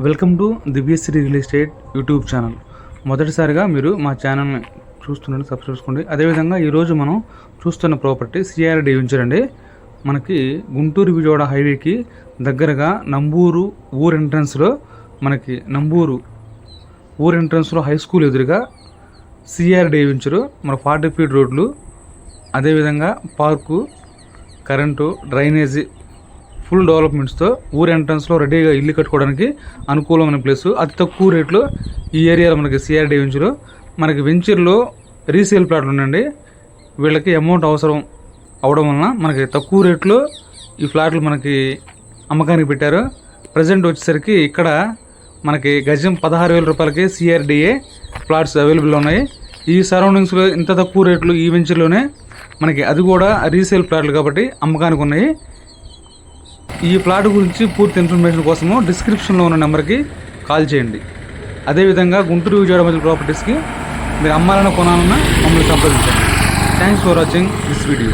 Welcome to Divyashree real estate YouTube channel. మొదటిసారిగా మీరు మా ఛానల్ని చూస్తుండండి సబ్స్క్రైబ్ చేసుకోండి. అదేవిధంగా ఈరోజు మనం చూస్తున్న ప్రాపర్టీ సిఆర్డి వెంచర్ అండి మనకి గుంటూరు విజయవాడ హైవేకి దగ్గరగా నంబూరు ఊర్ ఎంట్రన్స్లో మనకి నంబూరు ఊర్ ఎంట్రన్స్లో హై స్కూల్ ఎదురుగా సిఆర్డి వెంచరు మన ఫార్టీ ఫీట్ రోడ్లు అదేవిధంగా పార్కు కరెంటు డ్రైనేజీ ఫుల్ డెవలప్మెంట్స్తో ఊరు ఎంట్రన్స్లో రెడీగా ఇల్లు కట్టుకోవడానికి అనుకూలమైన ప్లేస్. అతి తక్కువ రేట్లో ఈ ఏరియాలో మనకి సిఆర్డి వెంచర్ మనకి వెంచర్లో రీసేల్ ప్లాట్లు ఉండండి వీళ్ళకి అమౌంట్ అవసరం అవడం వలన మనకి తక్కువ రేట్లో ఈ ఫ్లాట్లు మనకి అమ్మకానికి పెట్టారు. ప్రజెంట్ వచ్చేసరికి ఇక్కడ మనకి గజం పదహారు వేల రూపాయలకి సిఆర్డిఏ ఫ్లాట్స్ అవైలబుల్ ఉన్నాయి. ఈ సరౌండింగ్స్లో ఇంత తక్కువ రేట్లు ఈ వెంచర్లోనే మనకి అది కూడా రీసేల్ ప్లాట్లు కాబట్టి అమ్మకానికి ఉన్నాయి. ఈ ప్లాట్ గురించి పూర్తి ఇన్ఫర్మేషన్ కోసము డిస్క్రిప్షన్లో ఉన్న నెంబర్కి కాల్ చేయండి. అదేవిధంగా గుంటూరు విజయవాడ మధ్య ప్రాపర్టీస్కి మీరు అమ్మాలన్నా కొనాలన్నా మమ్మల్ని సంప్రదించండి. Thanks for watching this video